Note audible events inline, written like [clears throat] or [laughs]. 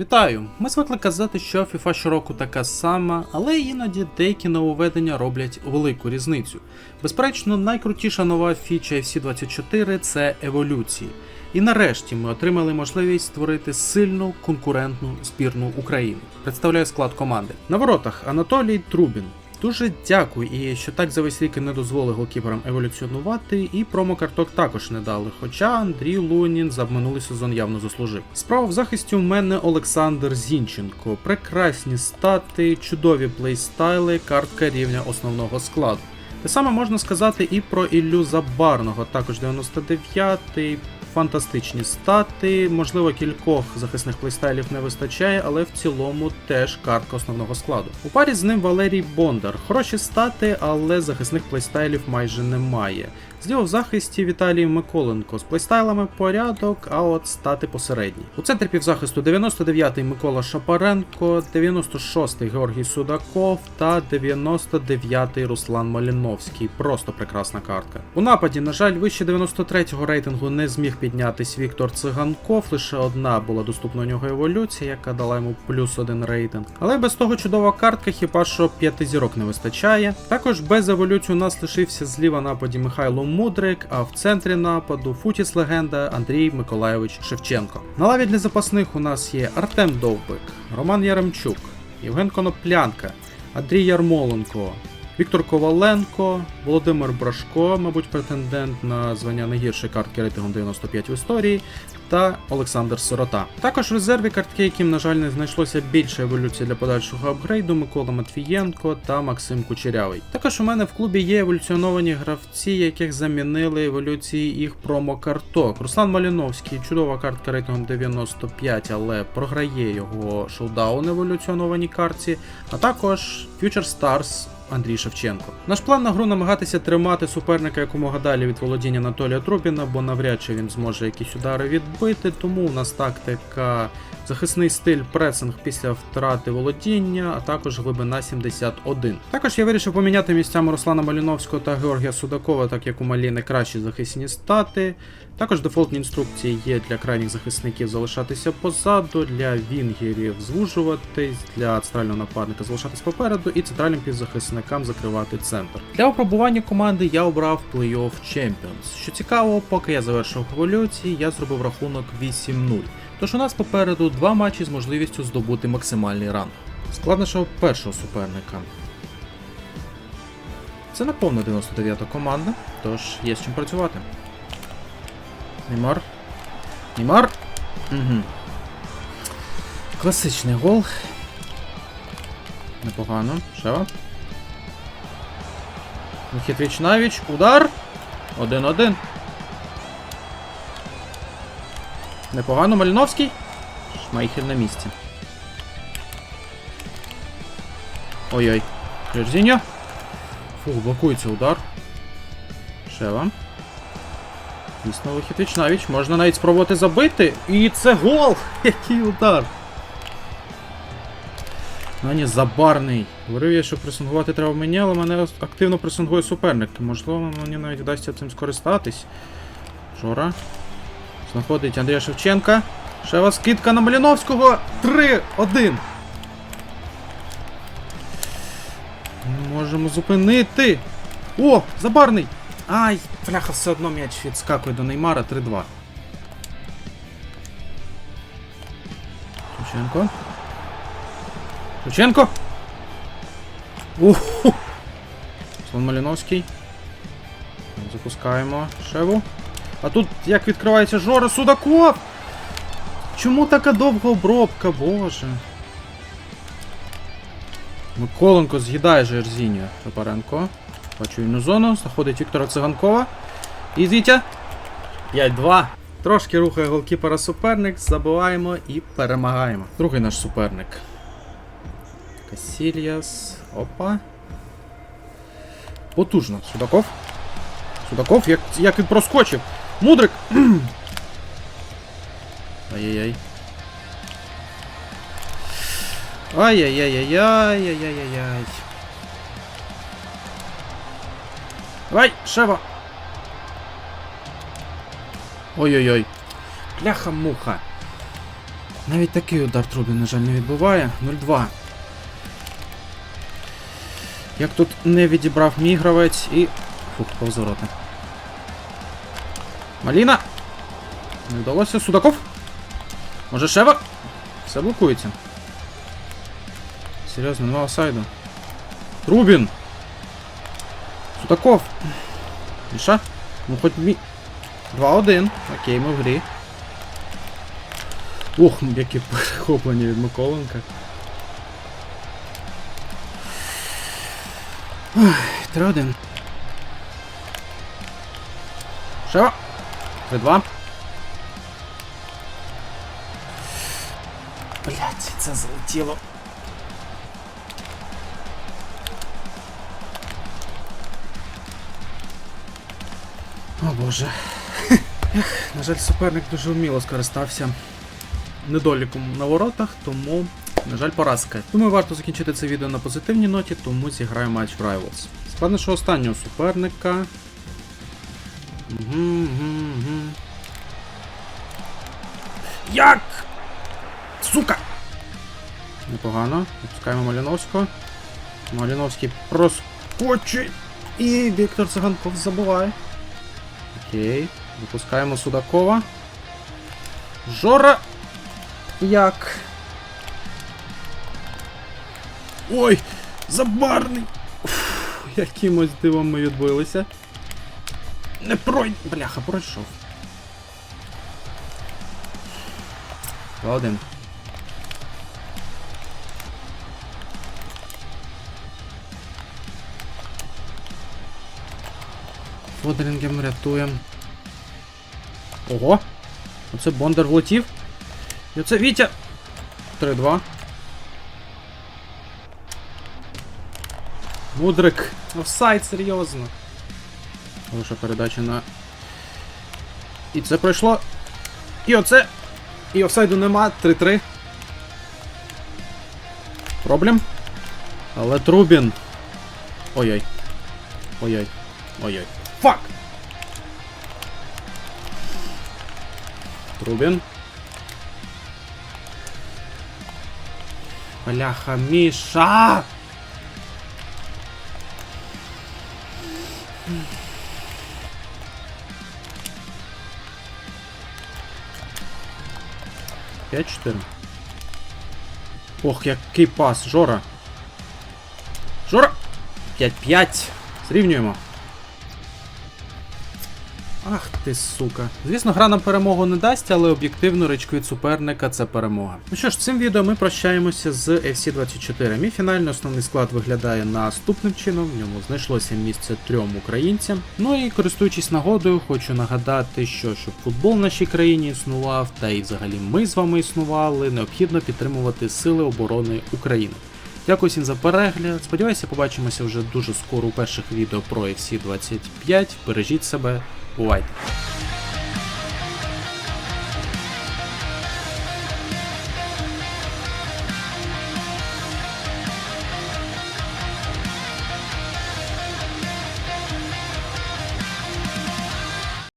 Вітаю! Ми звикли казати, що FIFA щороку така сама, але іноді деякі нововведення роблять велику різницю. Безперечно, найкрутіша нова фіча FC 24 це еволюції. І нарешті ми отримали можливість створити сильну конкурентну збірну України. Представляю склад команди. На воротах Анатолій Трубін. Дуже дякую, і що так за весь рік не дозволили голкіперам еволюціонувати, і промокарток також не дали. Хоча Андрій Лунін за минулий сезон явно заслужив. Справа в захисті у мене Олександр Зінченко. Прекрасні стати, чудові плейстайли, картка рівня основного складу. Те саме можна сказати і про Іллю Забарного, також 99-й. Фантастичні стати, можливо, кількох захисних плейстайлів не вистачає, але в цілому теж картка основного складу. У парі з ним Валерій Бондар. Хороші стати, але захисних плейстайлів майже немає. Зліва в захисті Віталій Миколенко з плейстайлами порядок, а от стати посередні. У центрі півзахисту 99-й Микола Шапаренко, 96-й Георгій Судаков та 99-й Руслан Маліновський. Просто прекрасна картка. У нападі, на жаль, вище 93-го рейтингу не зміг піднятись Віктор Циганков. Лише одна була доступна у нього еволюція, яка дала йому плюс один рейтинг. Але без того чудова картка, хіба що п'яти зірок не вистачає. Також без еволюції у нас лишився зліва нападі Михайло Мудрик, а в центрі нападу Футіс легенда Андрій Миколайович Шевченко. На лаві для запасних у нас є Артем Довбик, Роман Яремчук, Євген Коноплянка, Андрій Ярмоленко, Віктор Коваленко, Володимир Брашко, мабуть, претендент на звання найгіршої картки рейтингом 95 в історії, та Олександр Сирота. Також в резерві картки, яким, на жаль, не знайшлося більше еволюції для подальшого апгрейду, Микола Матвієнко та Максим Кучерявий. Також у мене в клубі є еволюціоновані гравці, яких замінили еволюції їх промокарток. Руслан Маліновський, чудова картка рейтингом 95, але програє його шоудаун еволюціонованій картці, а також Future Stars Андрій Шевченко. Наш план на гру намагатися тримати суперника якомога далі від володіння Анатолія Трубіна, бо навряд чи він зможе якісь удари відбити. Тому у нас тактика захисний стиль пресинг після втрати володіння, а також глибина 71. Також я вирішив поміняти місцями Руслана Маліновського та Георгія Судакова, так як у Малі не кращі захисні стати. Також дефолтні інструкції є для крайніх захисників залишатися позаду, для вінгерів звужуватись, для центрального нападника залишатись попереду і центральним півзахисникам закривати центр. Для опробування команди я обрав Playoff Champions. Що цікаво, поки я завершив еволюції, я зробив рахунок 8-0. Тож у нас попереду два матчі з можливістю здобути максимальний ранг. Склад нашого першого суперника. Це наповно 99-та команда, тож є з чим працювати. Неймар. Неймар. Угу. Класичний гол. Непогано. Ще. Вихід навіч. Удар. 1-1. Непогано. Маліновський. Шмайхель на місці. Ой-ой. Жерзіньо. Фу, блокується удар. Шева. Дійсно, вихід навіч. Можна навіть спробувати забити. І це гол! [laughs] Який удар! Ну ні, забарний. Говорив я, що пресингувати треба мені, але мене активно пресингує суперник. Можливо, мені навіть вдасться цим скористатись. Жора. Знаходить Андрія Шевченка. Шева скидка на Маліновського. 3-1. Можемо зупинити. О, забарний! Ай, бляха, все одно м'яч відскакує до Неймара 3-2. Шевченко. Шевченко! Уху! Слон Маліновський. Запускаємо Шеву. А тут як відкривається Жора Судаков! Чому така довга обробка, боже? Миколенко з'їдає Жерзіньо. Топаренко. Бачу вільну зону. Заходить Віктора Циганкова. І Вітя. 5-2. Трошки рухає голкіпера суперник, забиваємо і перемагаємо. Другий наш суперник. Касільяс. Опа. Потужно. Судаков. Судаков, як, як він проскочив. Мудрик! [clears throat] Ай-яй-яй. Ай-яй-яй-яй-яй-яй-яй-яй. Давай, Шева! Ой-ой-ой. Бляха-муха. Навіть такий удар Трубін, на жаль, не відбиває. 0-2. Як тут не відібрав мій гравець і. Фух, повзороти. Маліна! Не вдалося. Судаков? Може Шева? Все блокується. Серйозно, нема офсайду. Трубін! Судаков! Міша? Ну хоч мі... 2-1. Окей, ми в грі. Ох, які [laughs] перехоплення від Миколенка. Ой, 3-1. Шева. 3-2. Блять, це залетіло. О боже. На жаль, суперник дуже вміло скористався недоліком на воротах, тому, на жаль, поразка. Думаю, варто закінчити це відео на позитивній ноті, тому зіграю матч в Rivals. З нашого останнього суперника. Угу, угу, угу. Як? Сука! Непогано. Відпускаємо Маліновського. Маліновський проскочить. І Віктор Циганков забуває. Окей. Випускаємо Судакова. Жора. Як? Ой! Забарний! Уф, якимось дивом ми відбилися. Не пройд... Бляха, пройшов. Один. Фодерінгем рятуємо. Ого! Оце Бондар влетів. І оце Вітя! 3-2. Мудрик. Офсайд, серйозно. Хороша передача на. І це пройшло. І оце. І офсайду нема. 3-3. Проблем. Але Трубін. Ой-ой. Ой-ой. Ой-ой. Фак! Трубін. Бляха, Міша! П'ять чотири. Ох, який пас, Жора. Жора! 5-5. Зрівнюємо. Ах ти сука. Звісно, гра нам перемогу не дасть, але об'єктивно речку від суперника це перемога. Ну що ж, цим відео ми прощаємося з FC24. Мій фінальний основний склад виглядає наступним чином. В ньому знайшлося місце трьом українцям. Ну і користуючись нагодою, хочу нагадати, що щоб футбол в нашій країні існував, та і взагалі ми з вами існували, необхідно підтримувати Сили оборони України. Дякую всім за перегляд. Сподіваюся, побачимося вже дуже скоро у перших відео про FC25. Бережіть себе, бувайте!